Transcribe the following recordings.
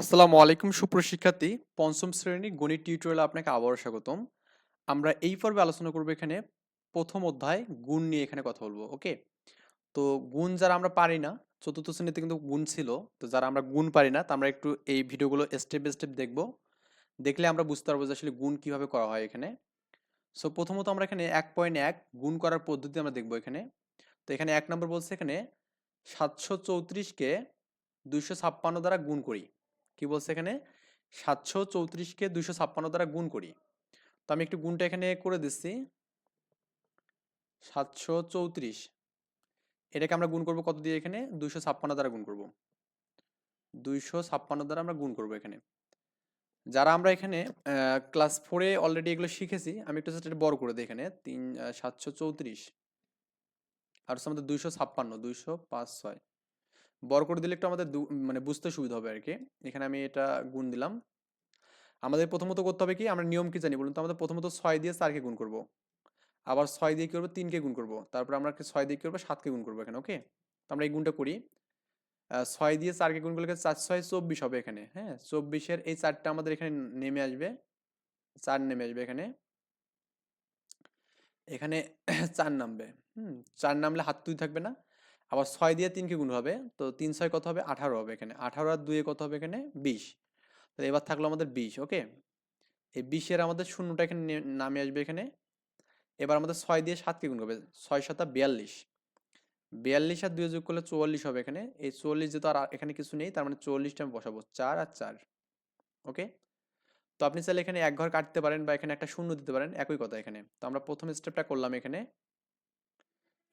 আসসালামু আলাইকুম সুপ্রশিক্ষার্থী পঞ্চম শ্রেণি গণিত টিউটোরিয়ালে আপনাকে আবারও স্বাগতম। আমরা এই পর্বে আলোচনা করব এখানে প্রথম অধ্যায় গুণ নিয়ে এখানে কথা বলব, ওকে? তো গুণ যারা আমরা পারি না, চতুর্থ শ্রেণীতে কিন্তু গুণ ছিল, তো যারা আমরা গুণ পারি না, তা আমরা একটু এই ভিডিওগুলো স্টেপ বাই স্টেপ দেখব। দেখলে আমরা বুঝতে পারব যে আসলে গুণ কীভাবে করা হয় এখানে। সো প্রথমত আমরা এখানে এক পয়েন্ট এক গুণ করার পদ্ধতি আমরা দেখব এখানে। তো এখানে এক নম্বর বলছে এখানে সাতশো চৌত্রিশকে দুইশো ছাপ্পান্ন দ্বারা গুণ করি। কি বলছে এখানে? সাতশো চৌত্রিশকে দুইশো ছাপ্পান্ন দ্বারা গুণ করি। তো আমি একটু গুণটা এখানে করে দিচ্ছি। সাতশো চৌত্রিশ। এটাকে আমরা গুণ করব কত দিয়ে এখানে? দুইশো ছাপ্পান্ন দ্বারা গুণ করব। দুইশো ছাপ্পান্ন দ্বারা আমরা গুণ করব এখানে। যারা আমরা এখানে ক্লাস ফোরে অলরেডি এগুলো শিখেছি, আমি একটু এটা বড় করে দিই এখানে। তিন সাতশো চৌত্রিশ। আর আমাদের দুইশো ছাপ্পান্ন, দুইশো পাঁচ, ছয়। বড় করে দিলে একটু আমাদের মানে বুঝতে সুবিধা হবে আর কি এখানে আমি এটা গুণ দিলাম। আমাদের প্রথমত করতে হবে কি, আমরা নিয়ম কি জানি বলুন তো? আমাদের প্রথমত ছয় দিয়ে চারকে গুণ করব। আবার ছয় দিয়ে কি করব? তিনকে গুণ করব। তারপর আমরা ছয় দিয়ে কি করব? সাতকে গুণ করব এখানে, ওকে? তো আমরা এই গুণটা করি। ছয় দিয়ে চারকে গুণ করলে চার, ছয়, চব্বিশ হবে এখানে হ্যাঁ? চব্বিশের এই চারটা আমাদের এখানে নেমে আসবে। চার নেমে আসবে এখানে। এখানে চার নামবে। হুম, চার নামলে হাত তুই থাকবে না। আবার ছয় দিয়ে তিনকে গুণ হবে, তো তিন ছয় কত হবে? আঠারো হবে এখানে। আঠারো আর দুয়ে কত হবে এখানে? বিশ। তো এবার থাকল আমাদের বিশ, ওকে? এই বিশের আমাদের শূন্যটা এখানে নামে আসবে এখানে। এবার আমাদের ছয় দিয়ে সাতকে গুণ হবে ছয় সাতা বিয়াল্লিশ। বিয়াল্লিশ আর দুয়ে যোগ করলে চুয়াল্লিশ হবে এখানে। এই চুয়াল্লিশ যেহেতু আর এখানে কিছু নেই, তার মানে চুয়াল্লিশটা আমি বসাবো। চার আর চার, ওকে? তো আপনি চাইলে এখানে এক ঘর কাটতে পারেন বা এখানে একটা শূন্য দিতে পারেন, একই কথা এখানে। তো আমরা প্রথম স্টেপটা করলাম এখানে।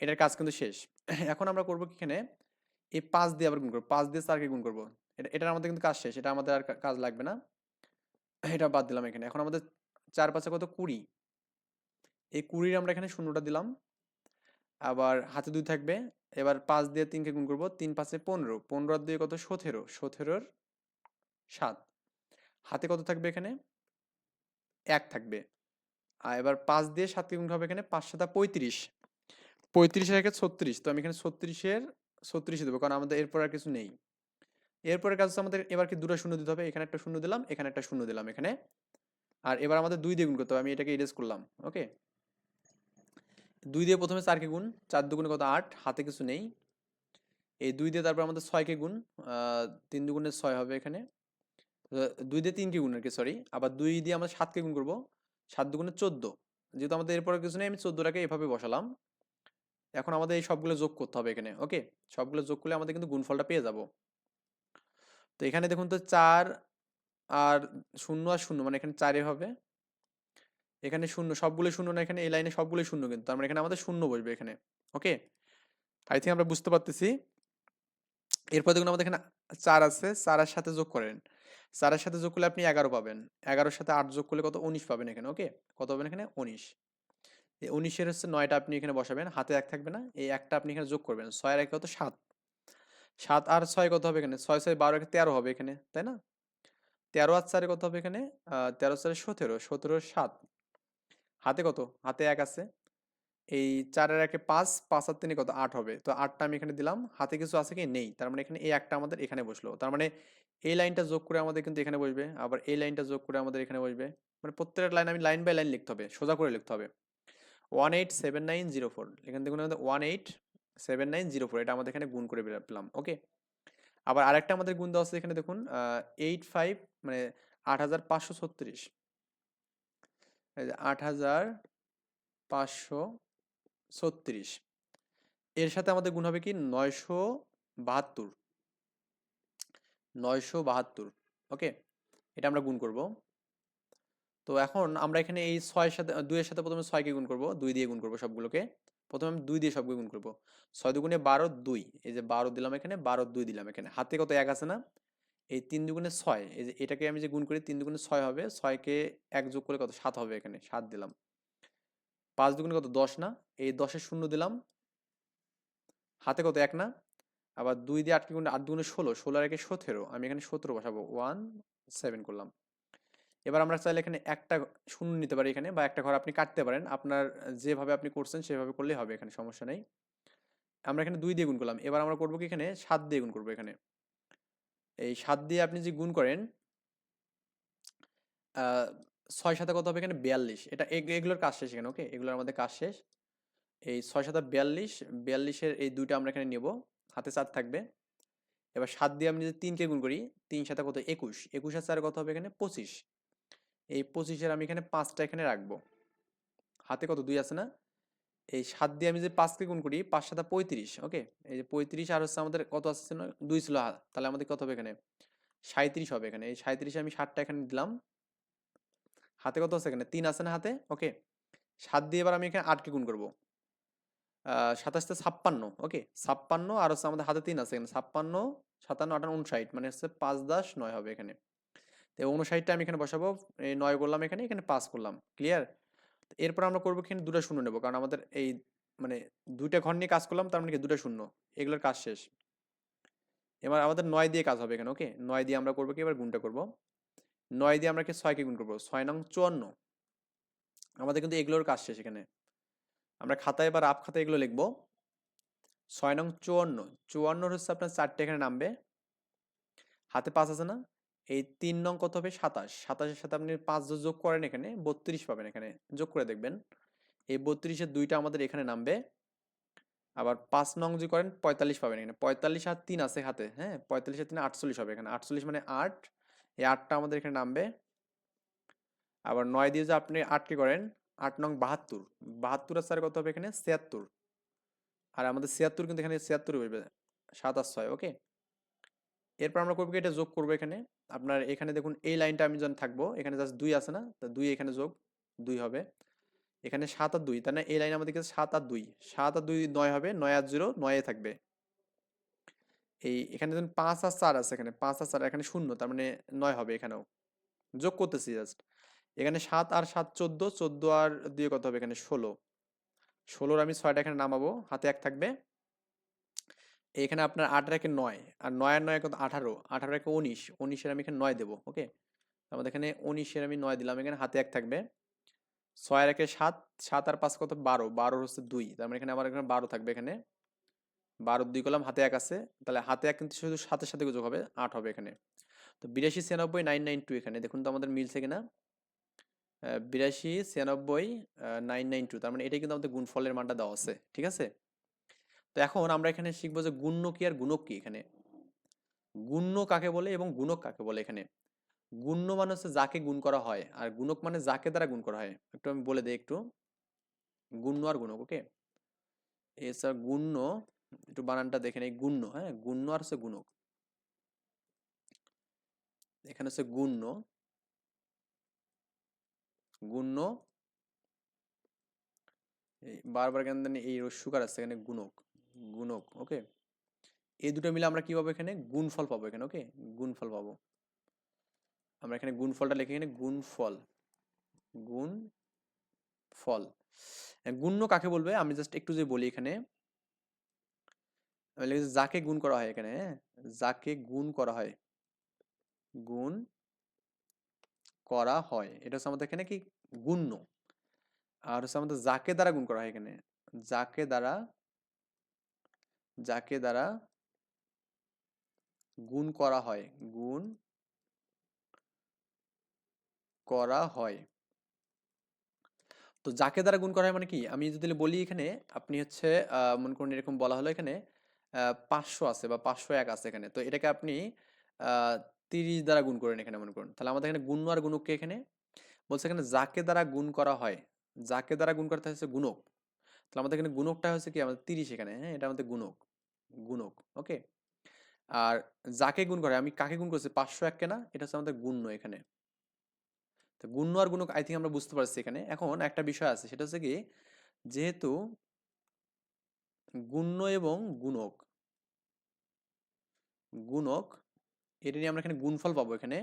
এটার কাজ কিন্তু শেষ। এখন আমরা করব এখানে? এই পাঁচ দিয়ে আবার গুণ করব। পাঁচ দিয়ে চারকে গুণ করব। এটা, এটার আমাদের কিন্তু কাজ শেষ। এটা আমাদের আর কাজ লাগবে না। এটা বাদ দিলাম এখানে। এখন আমাদের চার পাঁচে কত? কুড়ি। এই কুড়ির আমরা এখানে শূন্যটা দিলাম। আবার হাতে দুই থাকবে। এবার পাঁচ দিয়ে তিনকে গুণ করব। তিন পাঁচে পনেরো। পনেরো দিয়ে কত? সতেরো। সতেরোর সাত। হাতে কত থাকবে এখানে? এক থাকবে। আর এবার পাঁচ দিয়ে সাতকে গুণ হবে এখানে। পাঁচ সাতা পঁয়ত্রিশ। পঁয়ত্রিশের একে ছত্রিশ। তো আমি এখানে ছত্রিশের ছত্রিশে দেবো। কারণ আমাদের এরপর আর কিছু নেই। এরপরের কাজ আমাদের এবার কি দুটো শূন্য দিতে হবে। এখানে একটা শূন্য দিলাম, এখানে একটা শূন্য দিলাম এখানে। আর এবার আমাদের দুই দিয়ে গুণ করতে হবে। আমি এটাকে ইরেজ করলাম ওকে দুই দিয়ে প্রথমে চারকে গুণ, চার দুগুণে কত? আট। হাতে কিছু নেই। এই দুই দিয়ে তারপর আমাদের ছয়কে গুণ তিন দুগুণে ছয় হবে এখানে। দুই দিয়ে তিনকে গুণ আর কি সরি আবার দুই দিয়ে আমরা সাতকে গুণ করব। সাত দুগুণে চোদ্দ। যেহেতু আমাদের এরপরে কিছু নেই, আমি চোদ্দোটাকে এভাবে বসালাম। এখন আমাদের এই সবগুলো যোগ করতে হবে এখানে ওকে সবগুলো যোগ করলে আমাদের কিন্তু গুণফলটা পেয়ে যাব। তো এখানে দেখুন তো চার আর শূন্য আর শূন্য মানে এখানে চারে হবে। এখানে শূন্য, সবগুলো শূন্য না, এখানে এই লাইনে সবগুলো শূন্য কিন্তু, তার মানে এখানে আমাদের শূন্য বসবে এখানে ওকে আই থিঙ্ক আমরা বুঝতে পারতেছি। এরপর দেখুন আমাদের এখানে চার আছে, চারের সাথে যোগ করেন। চারের সাথে যোগ করলে আপনি এগারো পাবেন। এগারোর সাথে আট যোগ করলে কত? উনিশ পাবেন এখানে ওকে কত পাবেন এখানে? উনিশ। উনিশের হচ্ছে নয়টা আপনি এখানে বসাবেন, হাতে এক থাকবে না, এই একটা আপনি এখানে যোগ করবেন ছয়ের এক কত? সাত। সাত আর ছয় কত হবে এখানে? ছয় ছয়, বারো, একে তেরো হবে এখানে, তাই না? তেরো আর চারে কত হবে এখানে? তেরো চারে সতেরো সতেরো সাত। হাতে কত? হাতে এক আছে। এই চারের একে পাঁচ পাঁচ আর তিনে কত? আট হবে। তো আটটা আমি এখানে দিলাম, হাতে কিছু আছে কি? নেই। তার মানে এখানে এই একটা আমাদের এখানে বসল। তার মানে এই লাইনটা যোগ করে আমাদের কিন্তু এখানে বসবে, আবার এই লাইনটা যোগ করে আমাদের এখানে বসবে। মানে প্রত্যেকটা লাইন আমি লাইন বাই লাইন লিখতে হবে, সোজা করে লিখতে হবে। One eight seven nine zero four এখান থেকে one eight seven nine zero four এটা আমাদের এখানে গুণ করে পেলাম ওকে আবার আরেকটা আমাদের গুণ দেওয়া আছে এখানে দেখুন এইট ফাইভ মানে আট হাজার পাঁচশো ছত্রিশ। আট হাজার পাঁচশো ছত্রিশ। এর সাথে আমাদের গুণ হবে কি? নয়শো বাহাত্তর। নয়শো বাহাত্তর ওকে এটা আমরা গুণ করব। তো এখন আমরা এখানে এই ছয়ের সাথে, দুইয়ের সাথে প্রথমে ছয়কে গুণ করব, দুই দিয়ে গুণ করব সবগুলোকে। প্রথমে আমি দুই দিয়ে সবগুলো গুণ করব। ছয় দুগুণে বারো, দুই। এই যে বারো দিলাম এখানে, বারো, দুই দিলাম এখানে। হাতে কত এক আছে না? এই তিন দুগুণে ছয়। এই যে এটাকে আমি যে গুণ করি, তিন দুগুণে ছয় হবে, ছয়কে এক যোগ করে কত? সাত হবে এখানে, সাত দিলাম। পাঁচ দুগুণে কত? দশ না? এই দশে শূন্য দিলাম। হাতে কত? এক না? আবার দুই দিয়ে আটকে গুণে, আট দুগুণে ষোলো। ষোলো আর একে সতেরো। আমি এখানে সতেরো বসাবো। ওয়ান, সেভেন করলাম। এবার আমরা চাইলে এখানে একটা শূন্য নিতে পারি এখানে বা একটা ঘর আপনি কাটতে পারেন। আপনার যেভাবে আপনি করছেন সেভাবে করলেই হবে, এখানে সমস্যা নেই। আমরা এখানে দুই দিয়ে গুণ করলাম। এবার আমরা করব কি এখানে সাত দিয়ে গুণ করব এখানে। এই সাত দিয়ে আপনি যে গুণ করেন ছয় সাথে কত হবে এখানে? বিয়াল্লিশ। এটা এগ- এগুলোর কাজ শেষ এখানে, ওকে? এগুলোর আমাদের কাজ শেষ। এই ছয় সাথে বিয়াল্লিশ, বিয়াল্লিশের এই দুইটা আমরা এখানে নেব। হাতে চার থাকবে। এবার সাত দিয়ে আমি যদি তিনকে গুণ করি, তিন সাথে কত? একুশ। একুশ আর কত হবে এখানে? পঁচিশ। এই পঁচিশের আমি এখানে পাঁচটা এখানে রাখব। হাতে কত? দুই আছে না? এই সাত দিয়ে আমি যে পাঁচকে গুণ করি, পাঁচ সাতা পঁয়ত্রিশ, ওকে? এই যে পঁয়ত্রিশ আর হচ্ছে আমাদের কত আছে ছিল? দুই ছিল তাহলে আমাদের কত হবে এখানে? সাঁত্রিশ হবে এখানে। এই সাঁত্রিশে আমি ষাটটা এখানে দিলাম। হাতে কত আছে এখানে? তিন আছে না হাতে? ওকে? সাত দিয়ে এবার আমি এখানে আটকে গুণ করব। সাতাশটা ছাপ্পান্ন, ওকে? ছাপ্পান্ন আর হচ্ছে আমাদের হাতে তিন আছে এখানে। ছাপ্পান্ন, সাতান্ন, আটান্ন, উনষাট মানে হচ্ছে পাঁচ দাস নয় হবে এখানে। তো উনষাটটা আমি এখানে বসাবো, এই নয় করলাম এখানে এখানে পাঁচ করলাম ক্লিয়ার এরপর আমরা করব এখানে দুটো শূন্য নেব, কারণ আমাদের এই মানে দুইটা ঘর নিয়ে কাজ করলাম, তার মানে কি দুটো শূন্য, এগুলোর কাজ শেষ। এবার আমাদের নয় দিয়ে কাজ হবে এখানে ওকে নয় দিয়ে আমরা করব কি, এবার গুণটা করব। নয় দিয়ে আমরা কি, ছয়কে গুণ করব, ছয় নং চুয়ান্ন। আমাদের কিন্তু এগুলোর কাজ শেষ এখানে। আমরা খাতায় বা রাফ খাতায় এগুলো লিখব। ছয় নং চুয়ান্ন, চুয়ান্নর হচ্ছে আপনার চারটে এখানে নামবে। হাতে পাঁচ আছে না? এই তিন নং কত হবে? সাতাশ। সাতাশের সাথে আপনি পাঁচ যোগ করেন এখানে, বত্রিশ পাবেন এখানে। যোগ করে দেখবেন। এই বত্রিশের দুইটা আমাদের এখানে নামবে। আবার পাঁচ নং যদি করেন, পঁয়তাল্লিশ পাবেন এখানে। পঁয়তাল্লিশ আর তিন আছে হাতে হ্যাঁ? পঁয়তাল্লিশ আর তিন, আটচল্লিশ হবে এখানে। আটচল্লিশ মানে আট। এই আটটা আমাদের এখানে নামবে। আবার নয় দিয়ে যে আপনি আটকে করেন, আট নং বাহাত্তর। বাহাত্তর আর চার কত হবে এখানে? ছিয়াত্তর। আর আমাদের ছিয়াত্তর কিন্তু এখানে ছিয়াত্তর সাত আর ছয়, ওকে? এরপর আমরা করব এটা যোগ করব এখানে। আপনার এখানে দেখুন, এই লাইনটা আমি যখন থাকব, এখানে জাস্ট দুই আছে না? তা দুই এখানে যোগ, দুই হবে। এখানে সাত আর দুই, তার না এই লাইন আমাদের কাছে সাত আর দুই। সাত আর দুই নয় হবে, নয় আর জিরো, নয়ে থাকবে। এই এখানে দেখুন, পাঁচ আর চার আছে এখানে, পাঁচ আর চার এখানে শূন্য, তার মানে নয় হবে এখানেও। যোগ করতেছি জাস্ট এখানে সাত আর সাত চোদ্দ চোদ্দ আর দুই কত হবে? এখানে ষোলো। ষোলোর আমি ছয়টা এখানে নামাবো, হাতে এক থাকবে। এখানে আপনার আট একে নয়, আর নয় আর নয় কত? আঠারো। আঠারো একে উনিশ। উনিশের আমি এখানে নয় দেবো ওকে আমাদের এখানে উনিশের আমি নয় দিলাম, এখানে হাতে এক থাকবে। ছয় একে সাত সাত আর পাঁচ কত? বারো। বারো হচ্ছে দুই। তার মানে এখানে আমার এখানে বারো থাকবে এখানে। বারো দুই করলাম, হাতে এক আছে। তাহলে হাতে এক কিন্তু শুধু সাথে সাথে যোগ হবে, আট হবে এখানে। তো বিরাশি, ছিয়ানব্বই, নাইন নাইন টু এখানে। দেখুন তো আমাদের মিলছে কিনা? বিরাশি, ছিয়ানব্বই নাইন নাইন টু তার মানে এটাই কিন্তু আমাদের গুণফলের মানটা দেওয়া আছে, ঠিক আছে? তো এখন আমরা এখানে শিখব যে গুণ্য কি আর গুণক কি এখানে? গুণ্য কাকে বলে এবং গুণক কাকে বলে এখানে? গুণ্য মানে হচ্ছে যাকে গুণ করা হয়, আর গুণক মানে যাকে দ্বারা গুণ করা হয়। একটু আমি বলে দিই একটু। গুণ্য আর গুণক, ওকে? এছাড়া গুণ্য, একটু বানানটা দেখে নেই, গুণ্য হ্যাঁ? গুণ্য আর হচ্ছে গুণক। এখানে হচ্ছে গুণ্য। গুণ্য। বারবার কেন এই রস্যুকার আছে এখানে গুণক। গুণক ওকে এই দুটো মিলে আমরা কি পাবো এখানে গুণফল পাবো এখানে ওকে গুণফল পাবো। আমরা এখানে গুণফলটা লিখে এখানে, গুণফল। গুণ ফল গুণ্য কাকে বলবে? আমি জাস্ট একটু যে বলি এখানে যাকে গুণ করা হয় এখানে হ্যাঁ? যাকে গুণ করা হয়, গুণ করা হয়। এটা হচ্ছে আমাদের এখানে কি? গুণ্য। আর হচ্ছে আমাদের যাকে দ্বারা গুণ করা হয় এখানে, যাকে দ্বারা যাকে দ্বারা গুণ করা হয়, গুণ করা হয়। তো যাকে দ্বারা গুণ করা হয় মানে কি? আমি যদি বলি এখানে, আপনি হচ্ছে মনে করুন এরকম বলা হলো এখানে পাঁচশো আছে বা পাঁচশো এক আছে এখানে। তো এটাকে আপনি তিরিশ দ্বারা গুণ করেন এখানে মনে করুন। তাহলে আমাদের এখানে গুণ্য আর গুণককে এখানে? বলছে এখানে যাকে দ্বারা গুণ করা হয়, যাকে দ্বারা গুণ করতে হচ্ছে গুণক। তাহলে আমাদের এখানে গুণকটা হচ্ছে কি? আমাদের তিরিশ এখানে হ্যাঁ? এটা আমাদের গুণক গুণক, ওকে? আর যাকে গুণ করে, আমি কাকে গুণ করছি? পাঁচশো এক কেনা? এটা হচ্ছে আমাদের গুণ্য এখানে। তো গুণ্য আর গুণক আই থিঙ্ক আমরা বুঝতে পারছি এখানে। এখন একটা বিষয় আছে, সেটা হচ্ছে কি? যেহেতু গুণ্য এবং গুণক গুণক, এটা নিয়ে আমরা এখানে গুণফল পাবো এখানে।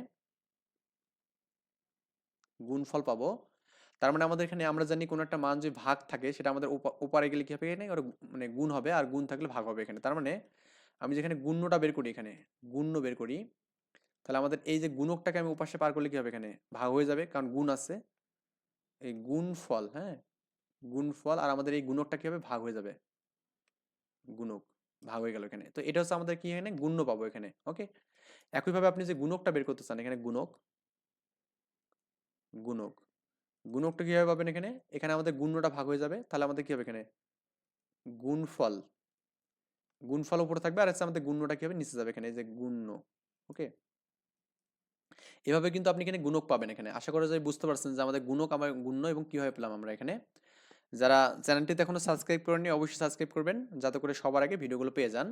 গুণফল পাবো। তার মানে আমাদের এখানে আমরা জানি কোনো একটা মান যদি ভাগ থাকে, সেটা আমাদের ওপা- ওপারে গেলে কি হবে এখানে? ওর মানে গুণ হবে আর গুণ থাকলে ভাগ হবে এখানে। তার মানে আমি যেখানে গুণ্যটা বের করি এখানে, গুণ্য বের করি, তাহলে আমাদের এই যে গুণকটাকে আমি উপাশে পার করলে কী হবে এখানে? ভাগ হয়ে যাবে, কারণ গুণ আছে। এই গুণ ফল হ্যাঁ? গুণ ফল আর আমাদের এই গুণকটা কি হবে? ভাগ হয়ে যাবে। গুণক, ভাগ হয়ে গেল এখানে। তো এটা হচ্ছে আমাদের কি এখানে? গুণ্য পাবো এখানে, ওকে? একইভাবে আপনি যে গুণকটা বের করতে চান, এখানে গুণক গুণক গুণকটা কীভাবে পাবেন এখানে? এখানে আমাদের গুণ্যটা ভাগ হয়ে যাবে। তাহলে আমাদের কী হবে এখানে? গুণফল। গুণফল উপরে থাকবে। আর হচ্ছে আমাদের গুণ্যটা কি হবে? নিচে যাবে এখানে, এই যে গুণ্য। ওকে? এভাবে কিন্তু আপনি এখানে গুণক পাবেন এখানে। আশা করা যায় বুঝতে পারছেন যে আমাদের গুণক আমার গুণ্য এবং কীভাবে পেলাম আমরা এখানে। যারা চ্যানেলটিতে এখনও সাবস্ক্রাইব করেননি, অবশ্যই সাবস্ক্রাইব করবেন। যাতে করে সবার আগে ভিডিওগুলো পেয়ে যান।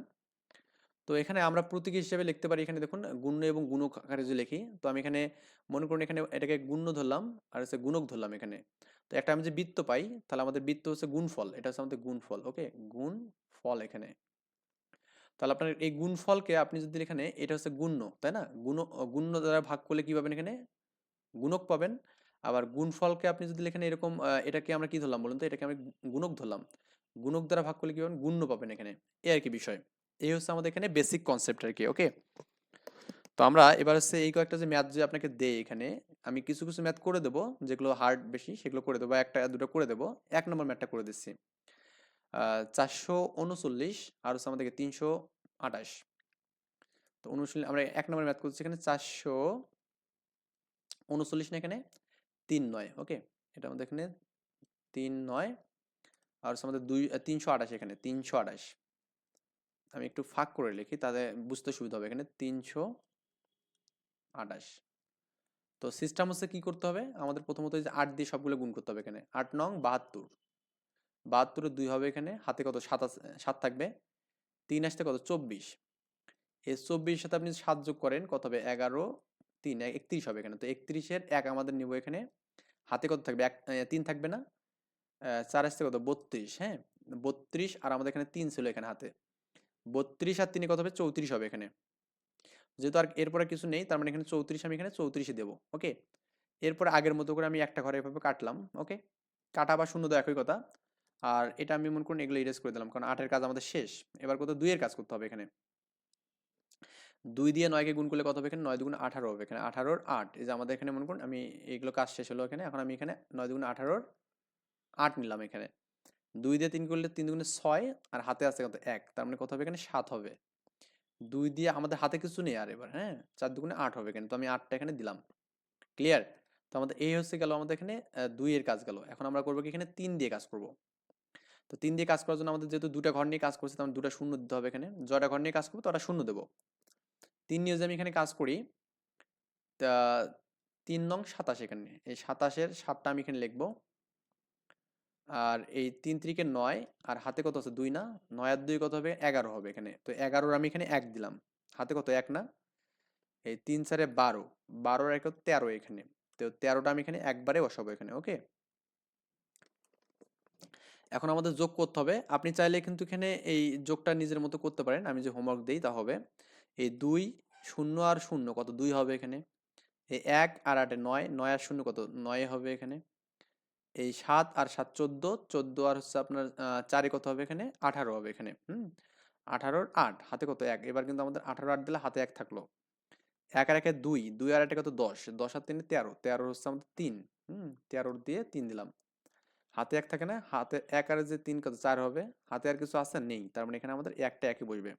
তো এখানে আমরা প্রতীক হিসেবে লিখতে পারি এখানে দেখুন, গুণ্য এবং গুণক আকারে যদি লিখি, তো আমি এখানে মনে করুন এখানে এটাকে গুণ্য ধরলাম আর হচ্ছে গুণক ধরলাম এখানে। তো একটা আমি যে বৃত্ত পাই, তাহলে আমাদের বৃত্ত হচ্ছে গুণফল, এটা হচ্ছে আমাদের গুণফল, ওকে? গুণ ফল এখানে। তাহলে আপনার এই গুণফলকে আপনি যদি এখানে, এটা হচ্ছে গুণ্য, তাই না? গুণ, গুণ্য দ্বারা ভাগ করলে কি পাবেন এখানে? গুণক পাবেন। আবার গুণফলকে আপনি যদি এখানে এরকম এটাকে আমরা কি ধরলাম বলুন তো? এটাকে আমি গুণক ধরলাম। গুণক দ্বারা ভাগ করলে কি পাবেন? গুণ্য পাবেন এখানে। এ আর কি বিষয়। এই হচ্ছে আমাদের এখানে বেসিক কনসেপ্ট আর কি ওকে তো আমরা এবার হচ্ছে এই কয়েকটা যে ম্যাথ যে আপনাকে দেয় এখানে, আমি কিছু কিছু ম্যাথ করে দেবো, যেগুলো হার্ড বেশি, সেগুলো করে দেবো একটা দুটো করে দেবো, এক নম্বর ম্যাথটা করে দিচ্ছি। চারশো উনচল্লিশ আর হচ্ছে আমাদেরকে তিনশো আঠাশ। তো উনচল্লিশ, আমরা এক নম্বর ম্যাথ করছি এখানে চারশো উনচল্লিশ না এখানে? তিন নয় ওকে এটা আমাদের এখানে তিন নয়, আর হচ্ছে আমাদের দুই তিনশো আঠাশ এখানে, তিনশো আঠাশ। আমি একটু ফাঁক করে লিখি তাতে বুঝতে সুবিধা হবে। এখানে তিনশো আঠাশ। তো সিস্টেম হচ্ছে কি করতে হবে? আমাদের প্রথমত যে আট দিয়ে সবগুলো গুণ করতে হবে এখানে। আট নং বাহাত্তর। বাহাত্তরে দুই হবে এখানে। হাতে কত? সাত আছে সাত থাকবে। তিন আসতে কত? চব্বিশ। এই চব্বিশ সাথে আপনি সাত যোগ করেন, কত হবে? এগারো, তিন একত্রিশ হবে এখানে। তো একত্রিশের এক আমাদের নিব এখানে। হাতে কত থাকবে? এক তিন থাকবে না। চার আসতে কত? বত্রিশ। হ্যাঁ? বত্রিশ, আর আমাদের এখানে তিন ছিল এখানে হাতে। বত্রিশ আর তিনে কত হবে চৌত্রিশ হবে এখানে। যেহেতু আর এরপরে কিছু নেই, তার মানে এখানে চৌত্রিশ আমি এখানে চৌত্রিশে দেবো, ওকে? এরপরে আগের মতো করে আমি একটা ঘরে এভাবে কাটলাম, ওকে? কাটা বা শূন্য দেওয়া একই কথা। আর এটা আমি মনে করুন এগুলো ইরেজ করে দিলাম, কারণ আটের কাজ আমাদের শেষ। এবার কত দুইয়ের কাজ করতে হবে এখানে। দুই দিয়ে নয়কে গুণ করলে কত হবে এখানে? নয় দুগুণ আঠারো হবে এখানে। আঠারোর আট। এই যে আমাদের এখানে মনে করুন আমি এইগুলো কাজ শেষ হলো এখানে, এখন আমি এখানে নয় দুগুণ আঠারোর আট নিলাম এখানে। দুই দিয়ে তিন করলে তিন দুগুণে ছয় আর হাতে আছে কত এক, তার মানে কত হবে এখানে? সাত হবে। দুই দিয়ে আমাদের হাতে কিছু নেই আর এবার হ্যাঁ? চার দুগুণে আট হবে এখানে, তো আমি আটটা এখানে দিলাম। ক্লিয়ার? তো আমাদের এই হচ্ছে গেল আমাদের এখানে দুইয়ের কাজ গেল। এখন আমরা করব কি এখানে? তিন দিয়ে কাজ করব। তো তিন দিয়ে কাজ করার জন্য আমাদের যেহেতু দুটা ঘর নিয়ে কাজ করছে তো আমরা দুটা শূন্য দিতে হবে এখানে। জয়টা ঘর নিয়ে কাজ করব তো ওটা শূন্য দেবো। তিন নিয়ে যদি আমি এখানে কাজ করি, তা তিন নং সাতাশ এখানে, এই সাতাশের সাতটা আমি এখানে লিখব। আর এই তিন ত্রিকে নয়, আর হাতে কত আছে? দুই না? নয় আর দুই কত হবে? এগারো হবে এখানে। তো এগারোর আমি এখানে এক দিলাম। হাতে কত? এক না? এই তিন চারে বারো। বারোর এক তেরো এখানে। তো তেরোটা আমি এখানে একবারে বসাবো এখানে, ওকে? এখন আমাদের যোগ করতে হবে। আপনি চাইলে কিন্তু এখানে এই যোগটা নিজের মতো করতে পারেন। আমি যে হোমওয়ার্ক দিই তা হবে। এই দুই, শূন্য আর শূন্য কত? দুই হবে এখানে। এই এক আর আটে নয় নয় আর শূন্য কত? নয় হবে এখানে। এই সাত আর সাত চোদ্দ চোদ্দ আর হচ্ছে আপনার চারে কত হবে এখানে? আঠারো হবে এখানে, হুম? আঠারোর আট, হাতে কত? এক। এবার কিন্তু আমাদের আঠারো আট দিলে হাতে এক থাকল। এক আর একে দুই দুই আর একটা কত দশ দশ আর তিনে তেরো তেরো হচ্ছে আমাদের তিন, হুম? তেরোর দিয়ে তিন দিলাম। হাতে এক থাকে না? হাতে এক আর যে তিন কত? চার হবে। হাতে আর কিছু আছে? নেই। তার মানে এখানে আমাদের একটা একই বসবে।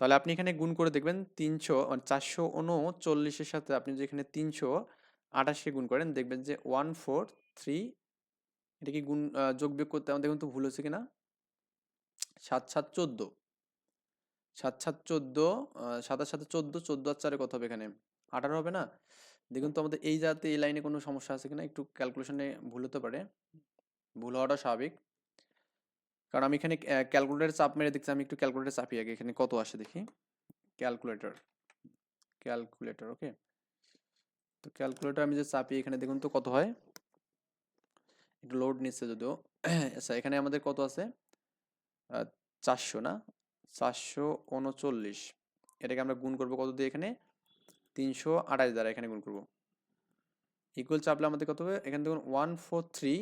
তাহলে আপনি এখানে গুণ করে দেখবেন তিনশো মানে চারশো উনচল্লিশের সাথে আপনি যদি এখানে তিনশো আঠাশকে গুণ করেন, দেখবেন যে ওয়ান, ফোর, থ্রি এটা কি গুণ যোগ বিয়োগ করতে আমাদের কিন্তু ভুল হচ্ছে কিনা? সাত সাত চোদ্দ। সাত সাত চোদ্দ সাতার সাথে চোদ্দ চোদ্দ আর চারে কত হবে এখানে? আঠারো হবে না? দেখুন তো আমাদের এই জাতে এই লাইনে কোনো সমস্যা আছে কিনা? একটু ক্যালকুলেশনে ভুল হতে পারে। ভুল হওয়াটা স্বাভাবিক। কারণ আমি এখানে ক্যালকুলেটার চাপ মেরে দেখছি, আমি একটু ক্যালকুলেটার চাপি আগে। এখানে কত আসে দেখি? ক্যালকুলেটর ক্যালকুলেটর ওকে তো ক্যালকুলেটর আমি যে চাপি এখানে দেখুন তো কত হয়? একটু লোড নিচ্ছে যদিও। আচ্ছা এখানে আমাদের কত আছে? চারশো না? চারশো উনচল্লিশ। এটাকে আমরা গুণ করব কত দিয়ে এখানে? তিনশো আঠাশ দ্বারা এখানে গুণ করব। ইকুয়াল চাপলে আমাদের কত হবে? এখানে দেখুন ওয়ান ফোর থ্রি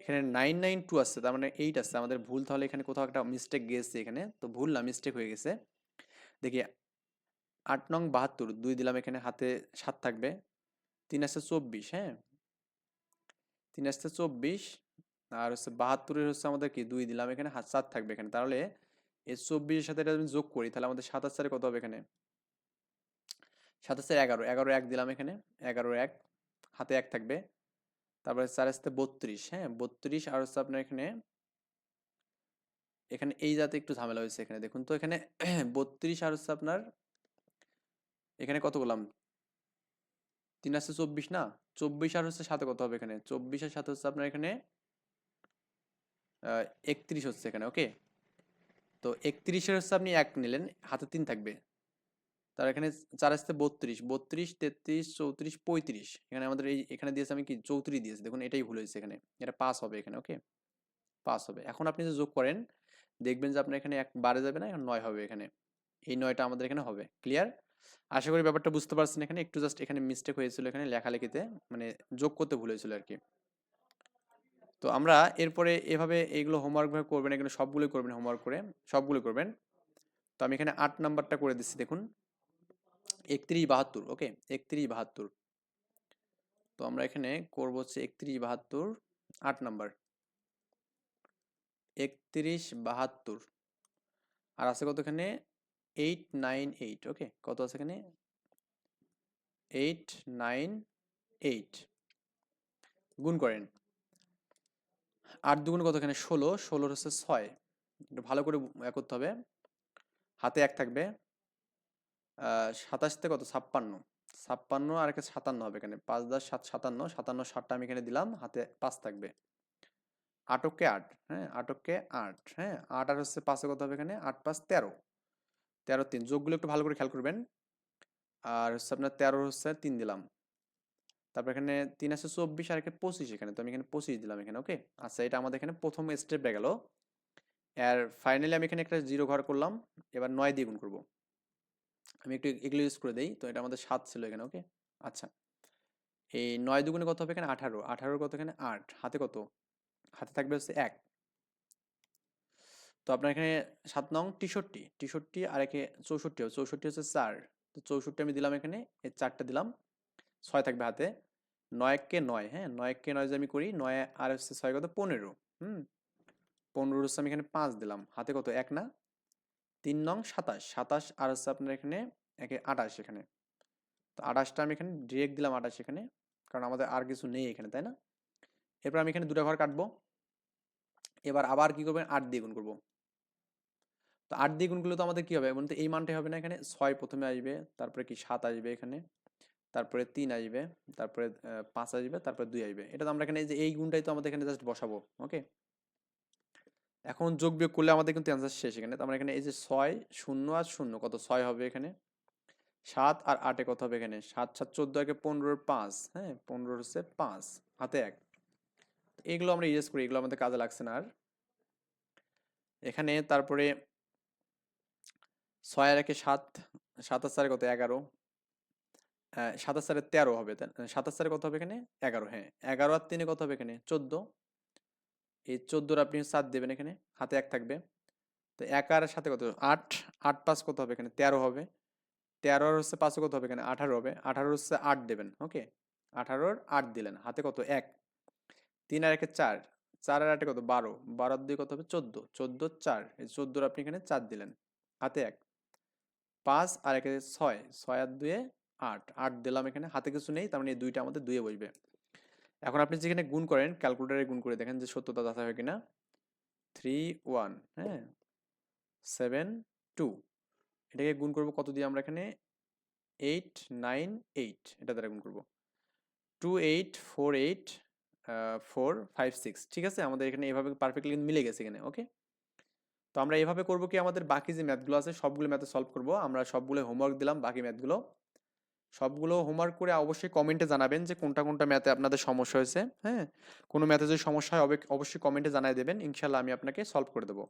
এখানে নাইন নাইন টু আসছে, তার মানে এইট আসছে। আমাদের ভুল তাহলে এখানে কোথাও একটা মিস্টেক গেছে এখানে। তো ভুল না মিস্টেক হয়ে গেছে। দেখি, আট নং বাহাত্তর, দুই দিলাম এখানে, হাতে সাত থাকবে। তিন আসছে চব্বিশ হ্যাঁ? তিন আসছে চব্বিশ, আর হচ্ছে বাহাত্তরের হচ্ছে আমাদের কি দুই দিলাম, এখানে হাত সাত থাকবে এখানে। তাহলে এই চব্বিশের সাথে এটা আমি যোগ করি, তাহলে আমাদের সাতাশ চারে কত হবে এখানে? সাতাশের এগারো এগারো এক দিলাম এখানে, এগারো এক, হাতে এক থাকবে। তারপরে চার আসতে বত্রিশ হ্যাঁ? বত্রিশ আর হচ্ছে আপনার এখানে এখানে এই জাতে একটু ঝামেলা হয়েছে এখানে। দেখুন তো এখানে বত্রিশ আর হচ্ছে আপনার, এখানে কত বললাম? তিন আসছে চব্বিশ না? চব্বিশ আর হচ্ছে সাথে কত হবে এখানে? চব্বিশ আর সাথে হচ্ছে আপনার এখানে একত্রিশ হচ্ছে এখানে, ওকে? তো একত্রিশের হচ্ছে আপনি এক নিলেন, হাতে তিন থাকবে। তার এখানে চার আসতে বত্রিশ বত্রিশ, তেত্রিশ, চৌত্রিশ, পঁয়ত্রিশ। এখানে আমাদের এই, এখানে দিয়েছে আমি কি? চৌত্রিশ দিয়েছি, দেখুন এটাই ভুল হয়েছে এখানে। এটা পাস হবে এখানে, ওকে? পাস হবে। এখন আপনি যে যোগ করেন, দেখবেন যে আপনার এখানে এক বাড়ে যাবে না, এখন নয় হবে এখানে। এই নয়টা আমাদের এখানে হবে, ক্লিয়ার? আশা করি ব্যাপারটা বুঝতে পারছেন এখানে। একটু জাস্ট এখানে মিস্টেক হয়েছিল এখানে লেখালেখিতে মানে যোগ করতে ভুল হয়েছিল আর কি তো আমরা এরপরে এভাবে এইগুলো হোমওয়ার্ক ভাবে করবেন, এখানে সবগুলোই করবেন হোমওয়ার্ক করে সবগুলো করবেন। তো আমি এখানে আট নাম্বারটা করে দিচ্ছি, দেখুন। একত্রিশ বাহাত্তর ওকে একত্রিশ বাহাত্তর। তো আমরা এখানে করব হচ্ছে একত্রিশ বাহাত্তর, আট নাম্বার। একত্রিশ বাহাত্তর। আর আছে কত এখানে? এইট নাইন এইট ওকে কত আছে এখানে? এইট নাইন এইট গুণ করেন। আট দুগুণ কত এখানে? ষোলো, ষোলোর হচ্ছে ছয়। একটু ভালো করে এ করতে হবে। হাতে এক থাকবে। সাতাশতে কত? ছাপ্পান্ন। ছাপ্পান্ন আর একটা সাতান্ন হবে এখানে। পাঁচ দশ সাত সাতান্ন সাতান্ন ষাটটা আমি এখানে দিলাম, হাতে পাঁচ থাকবে। আটককে আট হ্যাঁ আটককে আট হ্যাঁ আট আর হচ্ছে পাঁচে কত হবে এখানে? আট পাঁচ তেরো। তেরো তিন। যোগগুলো একটু ভালো করে খেয়াল করবেন। আর হচ্ছে আপনার তেরো হচ্ছে তিন দিলাম। তারপর এখানে তিন আছে চব্বিশ আর এখানে পঁচিশ এখানে। তো আমি এখানে পঁচিশ দিলাম এখানে, ওকে? আচ্ছা এটা আমাদের এখানে প্রথম স্টেপ হয়ে গেল। আর ফাইনালি আমি এখানে একটা জিরো ঘর করলাম। এবার নয় দিয়ে গুণ করব। আমি একটু এগুলো ইউজ করে দিই। তো এটা আমাদের সাত ছিল এখানে, ওকে? আচ্ছা। এই নয় দুগুণে কত হবে এখানে? আঠারো। আঠারোর কত এখানে? আট। হাতে কত? হাতে থাকবে হচ্ছে এক। তো আপনার এখানে সাত নং টিষট্টি টিষট্টি আর একে চৌষট্টি হবে। চৌষট্টি হচ্ছে চার। তো চৌষট্টি আমি দিলাম এখানে, এই চারটা দিলাম। ছয় থাকবে হাতে। নয়কে নয় হ্যাঁ? নয়কে নয় যে আমি করি, নয় আর হচ্ছে ছয় কত? পনেরো। হুম? পনেরো হচ্ছে আমি এখানে পাঁচ দিলাম। হাতে কত? এক না? তিন নং সাতাশ। সাতাশ আর হচ্ছে আপনার এখানে একে আঠাশ এখানে। তো আঠাশটা আমি এখানে ডিরেক্ট দিলাম আঠাশ এখানে, কারণ আমাদের আর কিছু নেই এখানে, তাই না? এরপর আমি এখানে দুটো ঘর কাটবো। এবার আবার কি করবেন? আট দিয়ে গুণ করব। তো আট দিয়ে গুণগুলো তো আমাদের কি হবে? বলতে এই মানটাই হবে না এখানে। ছয় প্রথমে আসবে, তারপরে কি সাত আসবে এখানে, তারপরে তিন আসবে, তারপরে পাঁচ আসবে, তারপরে দুই আসবে। এটা তো আমরা এখানে যে, এই গুণটাই তো আমাদের এখানে জাস্ট বসাবো ওকে এখন যোগ বিয়োগ করলে আমাদের কিন্তু অ্যান্সার শেষ এখানে। তো আমরা এখানে এই যে ছয়, শূন্য আর শূন্য, কত ছয় হবে এখানে? সাত আর আটে কত হবে এখানে? সাত সাত, চোদ্দ, একে পনেরোর পাঁচ হ্যাঁ? পনেরোর হচ্ছে পাঁচ, হাতে এক। এগুলো আমরা ইউজ করি, এগুলো আমাদের কাজে লাগছে না আর। এখানে তারপরে ছয় আর একে সাত, সাতাশ চারে কত? এগারো। সাতাশ চারে তেরো হবে সাতাশ চারে কত হবে এখানে? এগারো হ্যাঁ। এগারো আর তিনে কত হবে এখানে? চোদ্দ। এই চোদ্দোর আপনি সাত দেবেন এখানে, হাতে এক থাকবে। তো এক আর সাথে কত? আট। আট পাঁচ কত হবে এখানে? তেরো হবে। তেরোর হচ্ছে পাঁচও কত হবে এখানে? আঠারো হবে। আঠারো হচ্ছে আট দেবেন, ওকে? আঠারোর আট দিলেন, হাতে কত? এক। তিন আর একে চার। চার আর আটে কত? বারো। বারোর দুই কত হবে? চোদ্দ। চোদ্দ, চার। এই চোদ্দোর আপনি এখানে চার দিলেন, হাতে এক। পাঁচ আর একে ছয় ছয় আর দুয়ে আট। আট দিলাম এখানে, হাতে কিছু নেই, তার মানে এই দুইটা আমাদের দুয়ে বসবে। এখন আপনি যেখানে গুণ করেন ক্যালকুলেটারে গুণ করে দেখেন যে সত্যতা দাতা হয় কিনা। থ্রি ওয়ান হ্যাঁ? সেভেন টু এটাকে গুণ করব কত দিয়ে আমরা এখানে? এইট নাইন এইট এটা দ্বারা গুণ করব। Two eight four eight four five six ঠিক আছে? আমাদের এখানে এভাবে পারফেক্টলি মিলে গেছে এখানে ওকে তো আমরা এভাবে করব কি আমাদের বাকি যে ম্যাথগুলো আছে, সবগুলো ম্যাথে সলভ করব। আমরা সবগুলো হোমওয়ার্ক দিলাম বাকি ম্যাথগুলো সবগুলো হোমওয়ার্ক করে অবশ্যই কমেন্টে জানাবেন যে কোনটা কোনটা ম্যাথে আপনাদের সমস্যা হয়েছে হ্যাঁ? কোনো ম্যাথে যদি সমস্যা হয় অবশ্যই কমেন্টে জানাই দেবেন। ইনশাল্লাহ আমি আপনাকে সলভ করে দেবো।